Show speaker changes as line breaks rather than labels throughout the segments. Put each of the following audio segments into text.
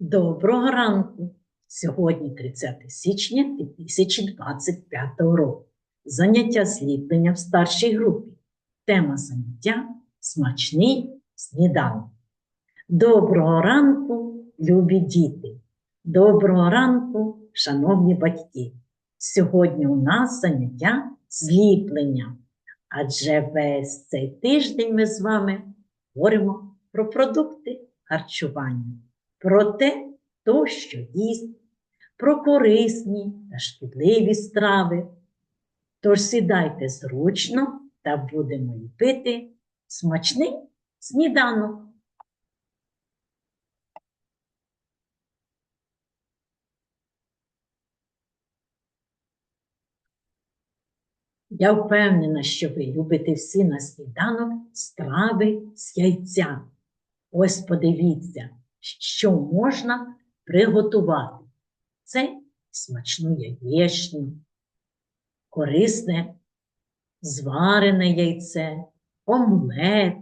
Доброго ранку! Сьогодні 30 січня 2025 року. Заняття зліплення в старшій групі. Тема заняття смачний сніданок. Доброго ранку, любі діти! Доброго ранку, шановні батьки! Сьогодні у нас заняття зліплення. Адже весь цей тиждень ми з вами говоримо про продукти харчування про те, хто що їсть, про корисні та шкідливі страви. Тож сідайте зручно та будемо ліпити смачний сніданок. Я впевнена, що ви любите всі на сніданок страви з яйця. Ось подивіться, що можна приготувати. Це смачну яєчню, корисне зварене яйце, омлет,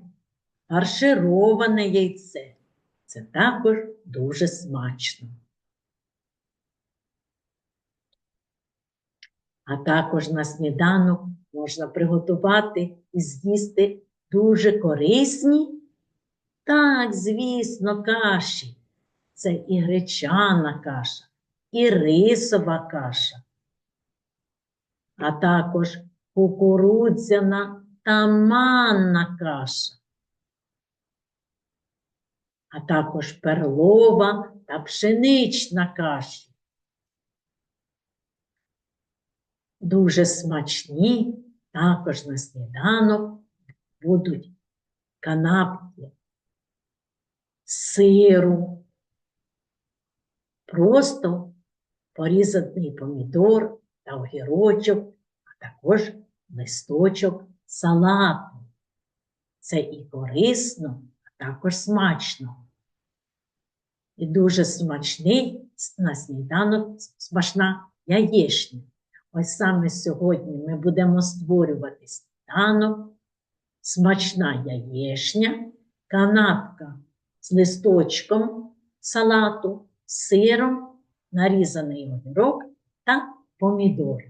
фаршироване яйце. Це також дуже смачно. А також на сніданок можна приготувати і з'їсти дуже корисні так, звісно, каші. Це і гречана каша, і рисова каша, а також кукурудзяна та манна каша, а також перлова та пшенична каші. Дуже смачні також на сніданок будуть канапки сиру, просто порізаний помідор та огірочок, а також листочок салату. Це і корисно, а також смачно. І дуже смачний на сніданок смачна яєчня. Ось саме сьогодні ми будемо створювати сніданок, смачна яєчня, канапка з листочком салату, сиром, нарізаний огірок та помідор.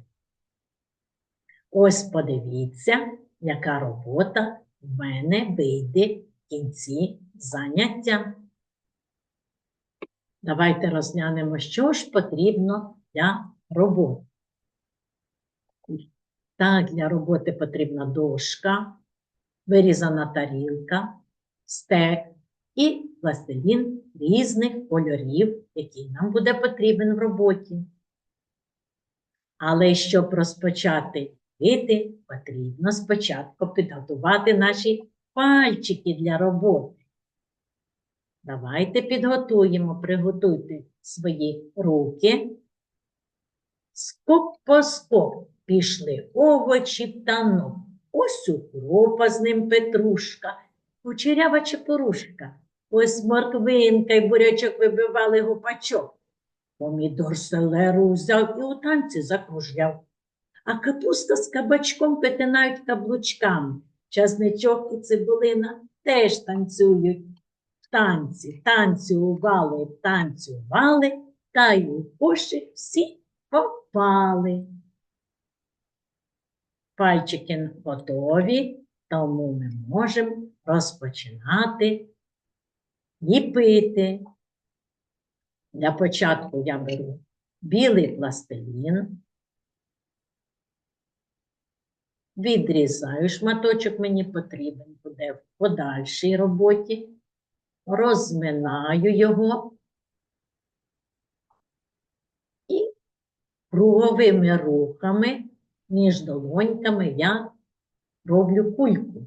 Ось подивіться, яка робота в мене вийде в кінці заняття. Давайте розглянемо, що ж потрібно для роботи. Так, для роботи потрібна дошка, вирізана тарілка, стек, і пластилін різних кольорів, який нам буде потрібен в роботі. Але щоб розпочати вити, потрібно спочатку підготувати наші пальчики для роботи. Давайте підготуємо, приготуйте свої руки. Скок по скок пішли овочі в танок. Ось укропа з ним петрушка, кучерява чепорушка. Ось морквинка й бурячок вибивали гупачок. Помідор селеру взяв і у танці закружляв. А капуста з кабачком петинають каблучками. Часничок і цибулина теж танцюють. В танці, танцювали, танцювали, та й у кошик всі попали. Пальчики готові, тому ми можемо розпочинати ліпити. Для початку я беру білий пластилін, відрізаю шматочок, мені потрібен буде в подальшій роботі, розминаю його і круговими рухами між долоньками я роблю кульку.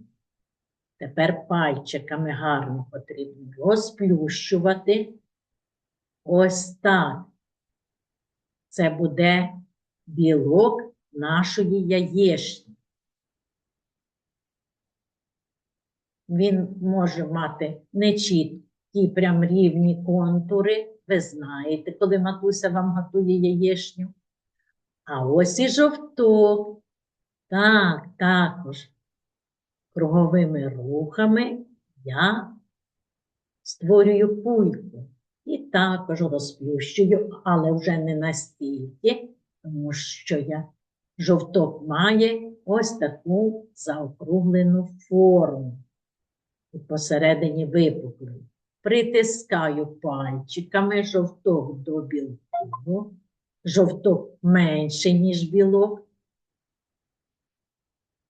Тепер пальчиками гарно потрібно розплющувати. Ось так. Це буде білок нашої яєчні. Він може мати нечіткі прям рівні контури. Ви знаєте, коли матуся вам готує яєчню. А ось і жовток. Так, також круговими рухами я створюю кульку. І також розплющую, але вже не настільки, тому що я жовток має ось таку заокруглену форму. І посередині випуклий. Притискаю пальчиками жовток до білку. Жовток менший, ніж білок.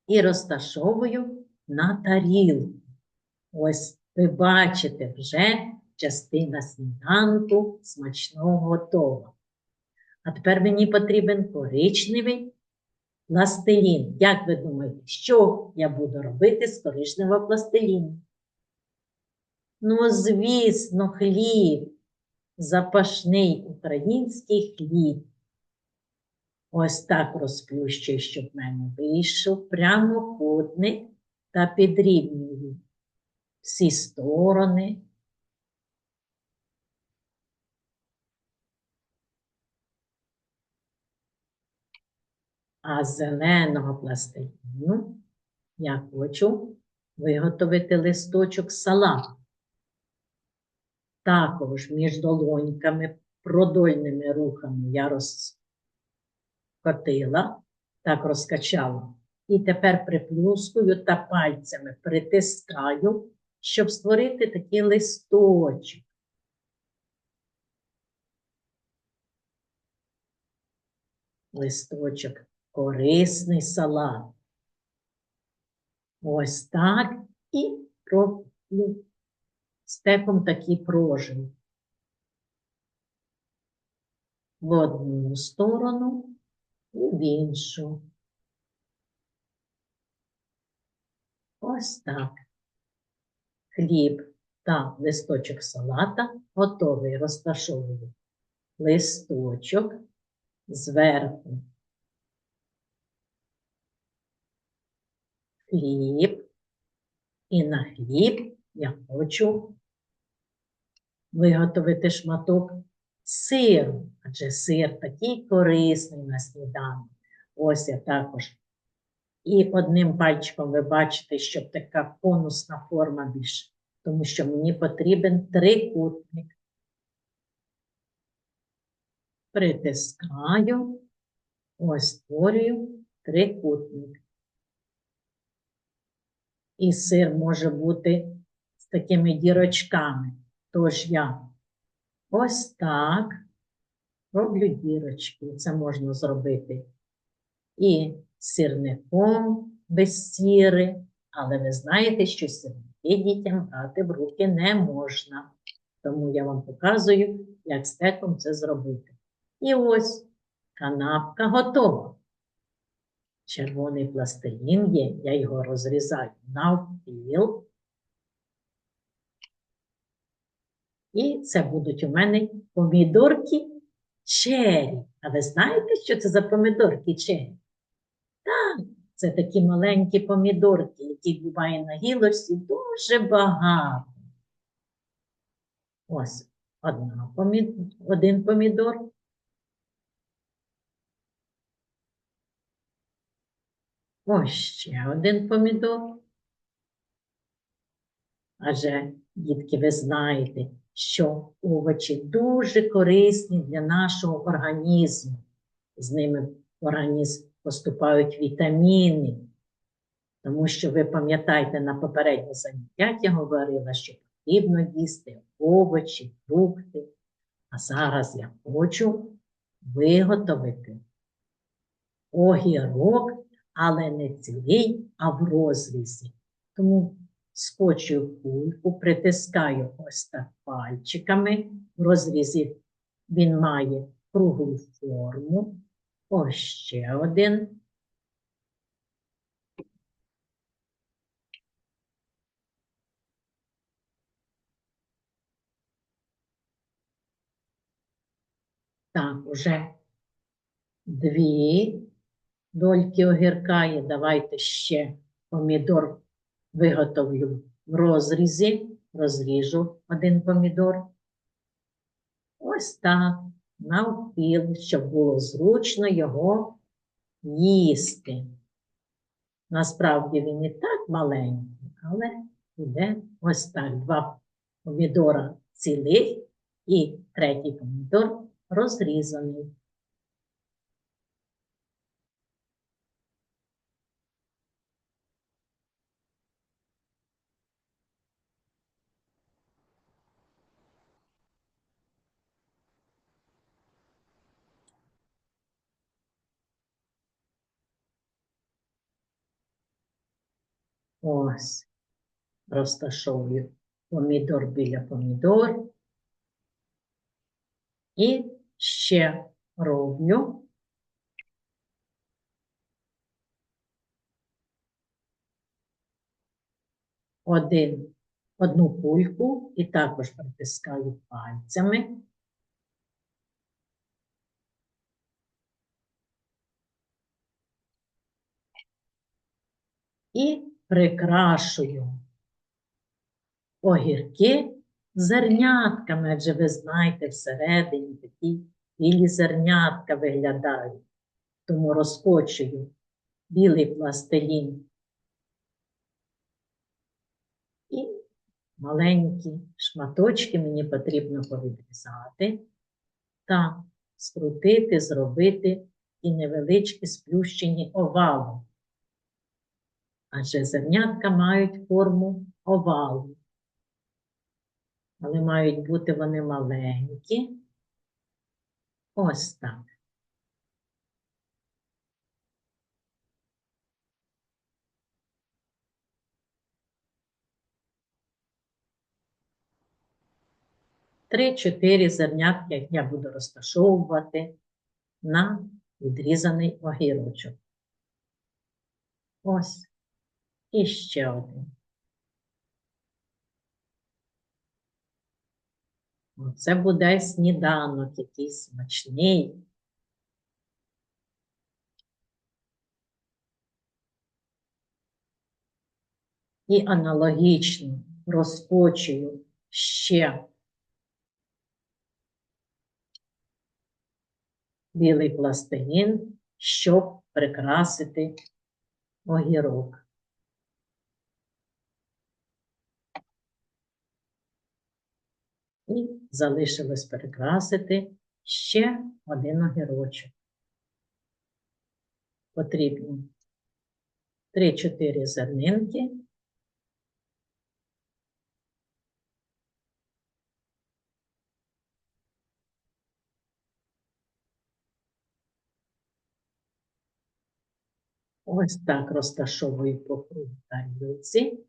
І розташовую на тарілку. Ось ви бачите вже частина сніданку смачного готова. А тепер мені потрібен коричневий пластилін. Як ви думаєте, що я буду робити з коричневого пластиліну? Ну, звісно, хліб, запашний український хліб. Ось так розплющую, щоб в мене вийшов прямокутник та підрівнюю всі сторони. А з зеленого пластиліну я хочу виготовити листочок салату. Також між долоньками, продольними рухами я розкотила, так розкачала. І тепер приплюскую та пальцями притискаю, щоб створити такий листочок. Листочок корисний салат. Ось так і роблю стеком такі прожини. В одну сторону і в іншу. Ось так. Хліб та листочок салата готовий. Розташовую листочок зверху. Хліб. І на хліб я хочу виготовити шматок сиру, адже сир такий корисний на сніданок. Ось я також. І одним пальчиком ви бачите, що така конусна форма більше, тому що мені потрібен трикутник. Притискаю, ось створюю трикутник. І сир може бути з такими дірочками. Тож я ось так роблю дірочки. Це можна зробити і сирником без сіри, але ви знаєте, що сирники дітям брати в руки не можна. Тому я вам показую, як стеком це зробити. І ось канапка готова. Червоний пластилін є, я його розрізаю навпіл. І це будуть у мене помідорки чері. А ви знаєте, що це за помідорки чері? Це такі маленькі помідорки, які буває на гілочці дуже багато. Ось одна помід... один помідор. Ось ще один помідор. Адже, дітки, ви знаєте, що овочі дуже корисні для нашого організму. З ними організм поступають вітаміни. Тому що ви пам'ятаєте, на попереднє заняття я говорила, що потрібно їсти овочі, фрукти. А зараз я хочу виготовити огірок, але не цілий, а в розрізі. Тому скочую кульку, притискаю ось так пальчиками. В розрізі він має круглу форму. Ось ще один. Так, уже дві дольки огірка і давайте ще помідор виготовлю в розрізі, розріжу один помідор. Ось так, навпіл, щоб було зручно його їсти. Насправді він і так маленький, але йде ось так. Два помідора цілих І третій помідор розрізаний. Ось, розташовую помідор біля помідор. І ще роблю один, одну кульку і також притискаю пальцями. І прикрашую огірки зернятками, адже ви знаєте, всередині такі білі зернятка виглядають. Тому розкочую білий пластилін і маленькі шматочки мені потрібно повідрізати та скрутити, зробити і невеличкі сплющені овалу. Адже зернятка мають форму овалу але мають бути вони маленькі. Ось так. Три-чотири зернятки я буду розташовувати на відрізаний огірочок. Ось. І ще один. Це буде сніданок якийсь смачний. І аналогічно розкочую ще білий пластилін, щоб прикрасити огірок. І залишилось перекрасити ще один огірочок. Потрібно 3-4 зернинки. Ось так розташовую по кругу тарілці.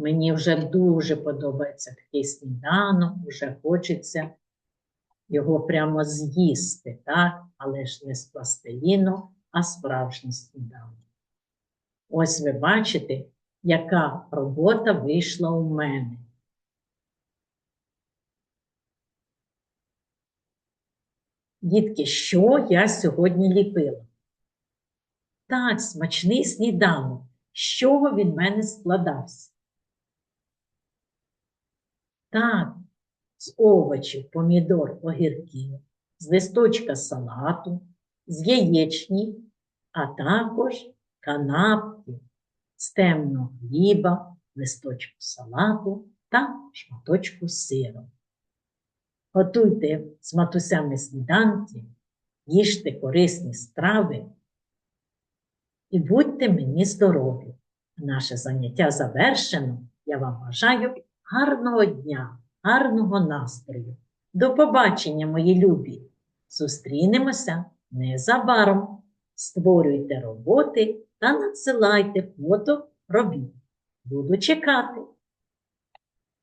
Мені вже дуже подобається такий сніданок, вже хочеться його прямо з'їсти, так? але ж не з пластиліну, а справжній сніданок. Ось ви бачите, яка робота вийшла у мене. Дітки, що я сьогодні ліпила? Так, смачний сніданок. З чого він мене складався? Так, з овочів, помідор, огірків, з листочка салату, з яєчні, а також канапки з темного хліба, листочку салату та шматочку сиру. Готуйте з матусями сніданки, їжте корисні страви і будьте мені здорові. Наше заняття завершено. Я вам бажаю гарного дня, гарного настрою. До побачення, мої любі! Зустрінемося незабаром. Створюйте роботи та надсилайте фото робіт. Буду чекати.